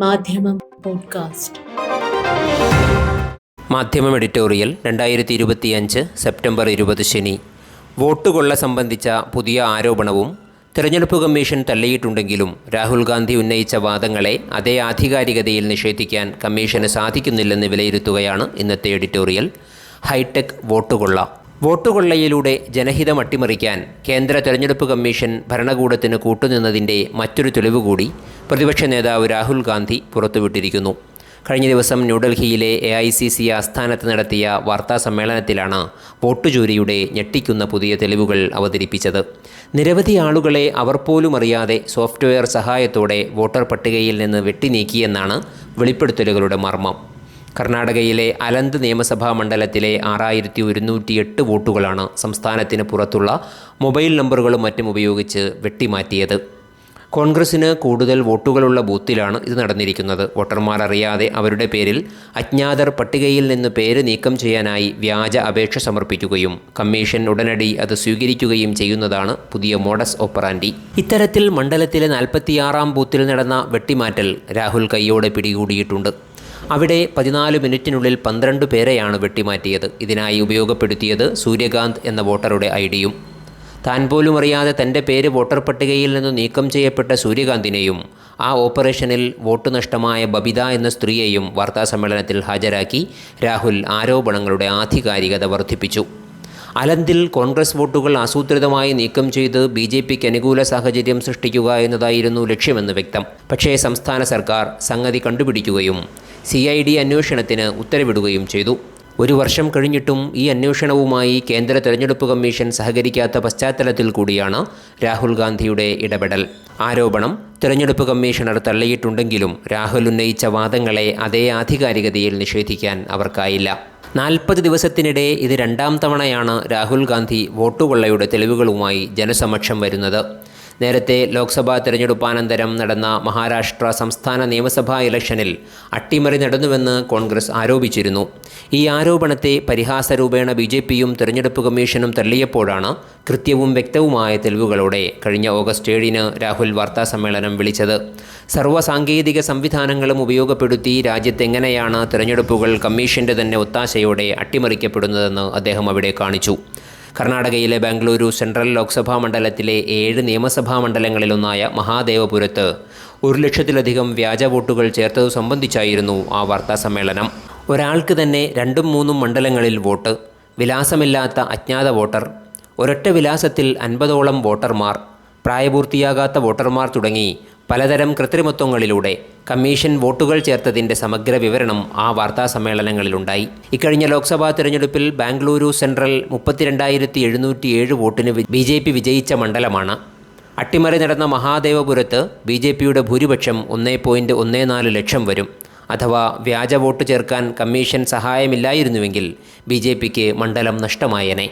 മാധ്യമം പോഡ്കാസ്റ്റ്. മാധ്യമം എഡിറ്റോറിയൽ രണ്ടായിരത്തി ഇരുപത്തിയഞ്ച് സെപ്റ്റംബർ ഇരുപത് ശനി. വോട്ടുകൊള്ള സംബന്ധിച്ച പുതിയ ആരോപണവും തെരഞ്ഞെടുപ്പ് കമ്മീഷൻ തള്ളിയിട്ടുണ്ടെങ്കിലും രാഹുൽ ഗാന്ധി ഉന്നയിച്ച വാദങ്ങളെ അതേ ആധികാരികതയിൽ നിഷേധിക്കാൻ കമ്മീഷന് സാധിക്കുന്നില്ലെന്ന് വിലയിരുത്തുകയാണ് ഇന്നത്തെ എഡിറ്റോറിയൽ. ഹൈടെക് വോട്ടുകൊള്ള. വോട്ടുകൊള്ളയിലൂടെ ജനഹിതം അട്ടിമറിക്കാൻ കേന്ദ്ര തെരഞ്ഞെടുപ്പ് കമ്മീഷൻ ഭരണകൂടത്തിന് കൂട്ടുനിന്നതിന്റെ മറ്റൊരു തെളിവ് കൂടി പ്രതിപക്ഷ നേതാവ് രാഹുൽ ഗാന്ധി പുറത്തുവിട്ടിരിക്കുന്നു. കഴിഞ്ഞ ദിവസം ന്യൂഡൽഹിയിലെ എ ഐ സി സി ആസ്ഥാനത്ത് നടത്തിയ വാർത്താ സമ്മേളനത്തിലാണ് വോട്ടുചോരിയുടെ ഞെട്ടിക്കുന്ന പുതിയ തെളിവുകൾ അവതരിപ്പിച്ചത്. നിരവധി ആളുകളെ അവർ പോലും അറിയാതെ സോഫ്റ്റ്വെയർ സഹായത്തോടെ വോട്ടർ പട്ടികയിൽ നിന്ന് വെട്ടിനീക്കിയെന്നാണ് വെളിപ്പെടുത്തലുകളുടെ മർമ്മം. കർണാടകയിലെ അലന്ത് നിയമസഭാ മണ്ഡലത്തിലെ ആറായിരത്തി ഒരുന്നൂറ്റി എട്ട് വോട്ടുകളാണ് സംസ്ഥാനത്തിന് പുറത്തുള്ള മൊബൈൽ നമ്പറുകളും മറ്റും ഉപയോഗിച്ച് വെട്ടിമാറ്റിയത്. കോൺഗ്രസിന് കൂടുതൽ വോട്ടുകളുള്ള ബൂത്തിലാണ് ഇത് നടന്നിരിക്കുന്നത്. വോട്ടർമാർ അറിയാതെ അവരുടെ പേരിൽ അജ്ഞാതർ പട്ടികയിൽ നിന്ന് പേര് നീക്കം ചെയ്യാനായി വ്യാജ അപേക്ഷ സമർപ്പിക്കുകയും കമ്മീഷൻ ഉടനടി അത് സ്വീകരിക്കുകയും ചെയ്യുന്നതാണ് പുതിയ മോഡസ് ഓപ്പറാൻഡി. ഇത്തരത്തിൽ മണ്ഡലത്തിലെ നാൽപ്പത്തിയാറാം ബൂത്തിൽ നടന്ന വെട്ടിമാറ്റൽ രാഹുൽ കയ്യോടെ പിടികൂടിയിട്ടുണ്ട്. അവിടെ പതിനാല് മിനിറ്റിനുള്ളിൽ പന്ത്രണ്ട് പേരെയാണ് വെട്ടിമാറ്റിയത്. ഇതിനായി ഉപയോഗപ്പെടുത്തിയത് സൂര്യകാന്ത് എന്ന വോട്ടറുടെ ഐ ഡിയും. താൻ പോലും അറിയാതെ തന്റെ പേര് വോട്ടർ പട്ടികയിൽ നിന്ന് നീക്കം ചെയ്യപ്പെട്ട സൂര്യകാന്തിനെയും ആ ഓപ്പറേഷനിൽ വോട്ട് നഷ്ടമായ ബബിത എന്ന സ്ത്രീയെയും വാർത്താസമ്മേളനത്തിൽ ഹാജരാക്കി രാഹുൽ ആരോപണങ്ങളുടെ ആധികാരികത വർദ്ധിപ്പിച്ചു. അലന്തിൽ കോൺഗ്രസ് വോട്ടുകൾ ആസൂത്രിതമായി നീക്കം ചെയ്ത് ബി ജെ പിക്ക് അനുകൂല സാഹചര്യം സൃഷ്ടിക്കുക എന്നതായിരുന്നു ലക്ഷ്യമെന്ന് വ്യക്തം. പക്ഷേ സംസ്ഥാന സർക്കാർ സംഗതി കണ്ടുപിടിക്കുകയും സി ഐ ഡി അന്വേഷണത്തിന് ഉത്തരവിടുകയും ചെയ്തു. ഒരു വർഷം കഴിഞ്ഞിട്ടും ഈ അന്വേഷണവുമായി കേന്ദ്ര തെരഞ്ഞെടുപ്പ് കമ്മീഷൻ സഹകരിക്കാത്ത പശ്ചാത്തലത്തിൽ കൂടിയാണ് രാഹുൽ ഗാന്ധിയുടെ ഇടപെടൽ. ആരോപണം തെരഞ്ഞെടുപ്പ് കമ്മീഷണർ തള്ളിയിട്ടുണ്ടെങ്കിലും രാഹുൽ ഉന്നയിച്ച വാദങ്ങളെ അതേ ആധികാരികതയിൽ നിഷേധിക്കാൻ അവർക്കായില്ല. നാൽപ്പത് ദിവസത്തിനിടെ ഇത് രണ്ടാം തവണയാണ് രാഹുൽ ഗാന്ധി വോട്ടുകൊള്ളയുടെ തെളിവുകളുമായി ജനസമക്ഷം വരുന്നത്. നേരത്തെ ലോക്സഭാ തെരഞ്ഞെടുപ്പാനന്തരം നടന്ന മഹാരാഷ്ട്ര സംസ്ഥാന നിയമസഭാ ഇലക്ഷനിൽ അട്ടിമറി നടന്നുവെന്ന് കോൺഗ്രസ് ആരോപിച്ചിരുന്നു. ഈ ആരോപണത്തെ പരിഹാസരൂപേണ ബി ജെ പിയും തെരഞ്ഞെടുപ്പ് കമ്മീഷനും തള്ളിയപ്പോഴാണ് കൃത്യവും വ്യക്തവുമായ തെളിവുകളോടെ കഴിഞ്ഞ ഓഗസ്റ്റ് ഏഴിന് രാഹുൽ വാർത്താസമ്മേളനം വിളിച്ചത്. സർവസാങ്കേതിക സംവിധാനങ്ങളും ഉപയോഗപ്പെടുത്തി രാജ്യത്തെങ്ങനെയാണ് തെരഞ്ഞെടുപ്പുകൾ കമ്മീഷന്റെ തന്നെ ഒത്താശയോടെ അട്ടിമറിക്കപ്പെടുന്നതെന്ന് അദ്ദേഹം അവിടെ കാണിച്ചു. കർണാടകയിലെ ബംഗളൂരു സെൻട്രൽ ലോക്സഭാ മണ്ഡലത്തിലെ ഏഴ് നിയമസഭാ മണ്ഡലങ്ങളിലൊന്നായ മഹാദേവപുരത്ത് ഒരു ലക്ഷത്തിലധികം വ്യാജ വോട്ടുകൾ ചേർത്തത് സംബന്ധിച്ചായിരുന്നു ആ വാർത്താ സമ്മേളനം. ഒരാൾക്ക് തന്നെ രണ്ടും മൂന്നും മണ്ഡലങ്ങളിൽ വോട്ട് വിലാസമില്ലാത്ത അജ്ഞാത വോട്ടർ ഒരൊറ്റ വിലാസത്തിൽ അൻപതോളം വോട്ടർമാർ പ്രായപൂർത്തിയാകാത്ത വോട്ടർമാർ തുടങ്ങി പലതരം കൃത്രിമത്വങ്ങളിലൂടെ കമ്മീഷൻ വോട്ടുകൾ ചേർത്തതിന്റെ സമഗ്ര വിവരണം ആ വാർത്താ സമ്മേളനങ്ങളിലുണ്ടായി. ഇക്കഴിഞ്ഞ ലോക്സഭാ തെരഞ്ഞെടുപ്പിൽ ബാംഗ്ലൂരു സെൻട്രൽ മുപ്പത്തിരണ്ടായിരത്തി എഴുന്നൂറ്റി ഏഴ് വോട്ടിന് ബി ജെ പി വിജയിച്ച മണ്ഡലമാണ്. അട്ടിമറി നടന്ന മഹാദേവപുരത്ത് ബി ജെ പിയുടെ ഭൂരിപക്ഷം ഒന്നേ പോയിന്റ് ഒന്നേ നാല് ലക്ഷം വരും. അഥവാ വ്യാജ വോട്ട് ചേർക്കാൻ കമ്മീഷൻ സഹായമില്ലായിരുന്നുവെങ്കിൽ ബി ജെ പിക്ക് മണ്ഡലം നഷ്ടമായേനെ.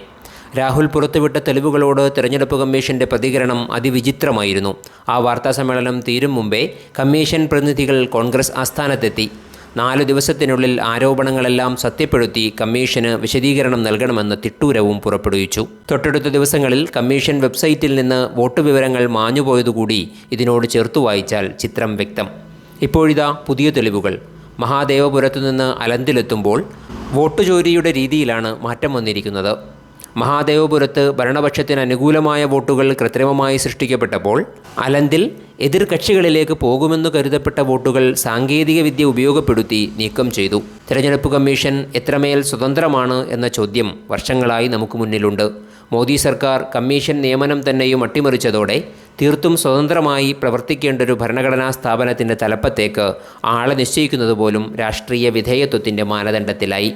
രാഹുൽ പുറത്തുവിട്ട തെളിവുകളോട് തെരഞ്ഞെടുപ്പ് കമ്മീഷന്റെ പ്രതികരണം അതിവിചിത്രമായിരുന്നു. ആ വാർത്താസമ്മേളനം തീരും മുമ്പേ കമ്മീഷൻ പ്രതിനിധികൾ കോൺഗ്രസ് ആസ്ഥാനത്തെത്തി. നാല് ദിവസത്തിനുള്ളിൽ ആരോപണങ്ങളെല്ലാം സത്യപ്പെടുത്തി കമ്മീഷന് വിശദീകരണം നൽകണമെന്ന് തിട്ടൂരവും പുറപ്പെടുവിച്ചു. തൊട്ടടുത്ത ദിവസങ്ങളിൽ കമ്മീഷൻ വെബ്സൈറ്റിൽ നിന്ന് വോട്ട് വിവരങ്ങൾ മാഞ്ഞുപോയതുകൂടി ഇതിനോട് ചേർത്തു വായിച്ചാൽ ചിത്രം വ്യക്തം. ഇപ്പോഴിതാ പുതിയ തെളിവുകൾ. മഹാദേവപുരത്തു നിന്ന് അലന്തിലെത്തുമ്പോൾ വോട്ട് ചോരിയുടെ രീതിയിലാണ് മാറ്റം വന്നിരിക്കുന്നത്. മഹാദേവപുരത്ത് ഭരണപക്ഷത്തിന് അനുകൂലമായ വോട്ടുകൾ കൃത്രിമമായി സൃഷ്ടിക്കപ്പെട്ടപ്പോൾ അലന്തിൽ എതിർകക്ഷികളിലേക്ക് പോകുമെന്ന് കരുതപ്പെട്ട വോട്ടുകൾ സാങ്കേതികവിദ്യ ഉപയോഗപ്പെടുത്തി നീക്കം ചെയ്തു. തിരഞ്ഞെടുപ്പ് കമ്മീഷൻ എത്രമേൽ സ്വതന്ത്രമാണ് എന്ന ചോദ്യം വർഷങ്ങളായി നമുക്ക് മുന്നിലുണ്ട്. മോദി സർക്കാർ കമ്മീഷൻ നിയമനം തന്നെയും അട്ടിമറിച്ചതോടെ തീർത്തും സ്വതന്ത്രമായി പ്രവർത്തിക്കേണ്ട ഒരു ഭരണഘടനാ സ്ഥാപനത്തിന്റെ തലപ്പത്തേക്ക് ആളെ നിശ്ചയിക്കുന്നത് പോലും രാഷ്ട്രീയ വിധേയത്വത്തിന്റെ മാനദണ്ഡത്തിലായി.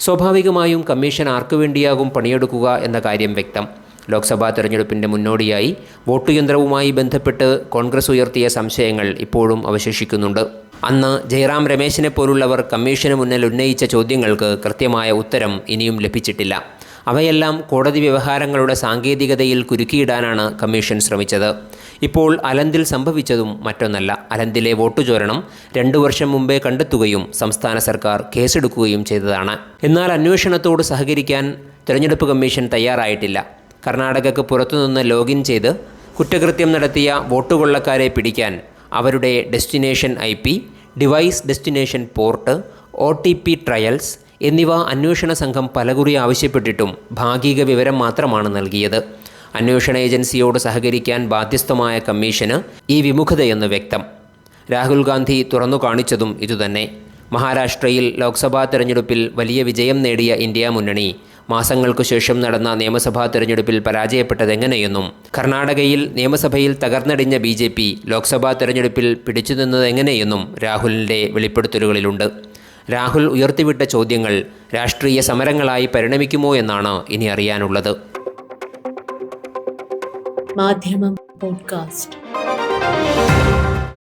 സ്വാഭാവികമായും കമ്മീഷൻ ആർക്കു വേണ്ടിയാകും പണിയെടുക്കുക എന്ന കാര്യം വ്യക്തം. ലോക്സഭാ തെരഞ്ഞെടുപ്പിന്റെ മുന്നോടിയായി വോട്ട് യന്ത്രവുമായി ബന്ധപ്പെട്ട് കോൺഗ്രസ് ഉയർത്തിയ സംശയങ്ങൾ ഇപ്പോഴും അവശേഷിക്കുന്നുണ്ട്. അന്ന് ജയറാം രമേശിനെ പോലുള്ളവർ കമ്മീഷന് മുന്നിൽ ഉന്നയിച്ച ചോദ്യങ്ങൾക്ക് കൃത്യമായ ഉത്തരം ഇനിയും ലഭിച്ചിട്ടില്ല. അവയെല്ലാം കോടതി വ്യവഹാരങ്ങളുടെ സാങ്കേതികതയിൽ കുരുക്കിയിടാനാണ് കമ്മീഷൻ ശ്രമിച്ചത്. ഇപ്പോൾ അലന്തിൽ സംഭവിച്ചതും മറ്റൊന്നല്ല. അലന്തിലെ വോട്ടു ചോരണം രണ്ടു വർഷം മുമ്പേ കണ്ടെത്തുകയും സംസ്ഥാന സർക്കാർ കേസെടുക്കുകയും ചെയ്തതാണ്. എന്നാൽ അന്വേഷണത്തോട് സഹകരിക്കാൻ തെരഞ്ഞെടുപ്പ് കമ്മീഷൻ തയ്യാറായിട്ടില്ല. കർണാടകക്ക് പുറത്തുനിന്ന് ലോഗിൻ ചെയ്ത് കുറ്റകൃത്യം നടത്തിയ വോട്ടുകൊള്ളക്കാരെ പിടിക്കാൻ അവരുടെ destination I device destination port O trails എന്നിവ അന്വേഷണ സംഘം പലകുറി ആവശ്യപ്പെട്ടിട്ടും ഭാഗിക വിവരം മാത്രമാണ് നൽകിയത്. അന്വേഷണ ഏജൻസിയോട് സഹകരിക്കാൻ ബാധ്യസ്ഥമായ കമ്മീഷന് ഈ വിമുഖതയെന്ന് വ്യക്തം. രാഹുൽ ഗാന്ധി തുറന്നു കാണിച്ചതും ഇതുതന്നെ. മഹാരാഷ്ട്രയിൽ ലോക്സഭാ തെരഞ്ഞെടുപ്പിൽ വലിയ വിജയം നേടിയ ഇന്ത്യ മുന്നണി മാസങ്ങൾക്കു ശേഷം നടന്ന നിയമസഭാ തെരഞ്ഞെടുപ്പിൽ പരാജയപ്പെട്ടതെങ്ങനെയെന്നും കർണാടകയിൽ നിയമസഭയിൽ തകർന്നടിഞ്ഞ ബി ജെ പി ലോക്സഭാ തെരഞ്ഞെടുപ്പിൽ പിടിച്ചുനിന്നതെങ്ങനെയെന്നും രാഹുലിന്റെ വെളിപ്പെടുത്തലുകളിലുണ്ട്. രാഹുൽ ഉയർത്തിവിട്ട ചോദ്യങ്ങൾ രാഷ്ട്രീയ സമരങ്ങളായി പരിണമിക്കുമോ എന്നാണ് ഇനി അറിയാനുള്ളത്. മാധ്യമം പോഡ്കാസ്റ്റ്.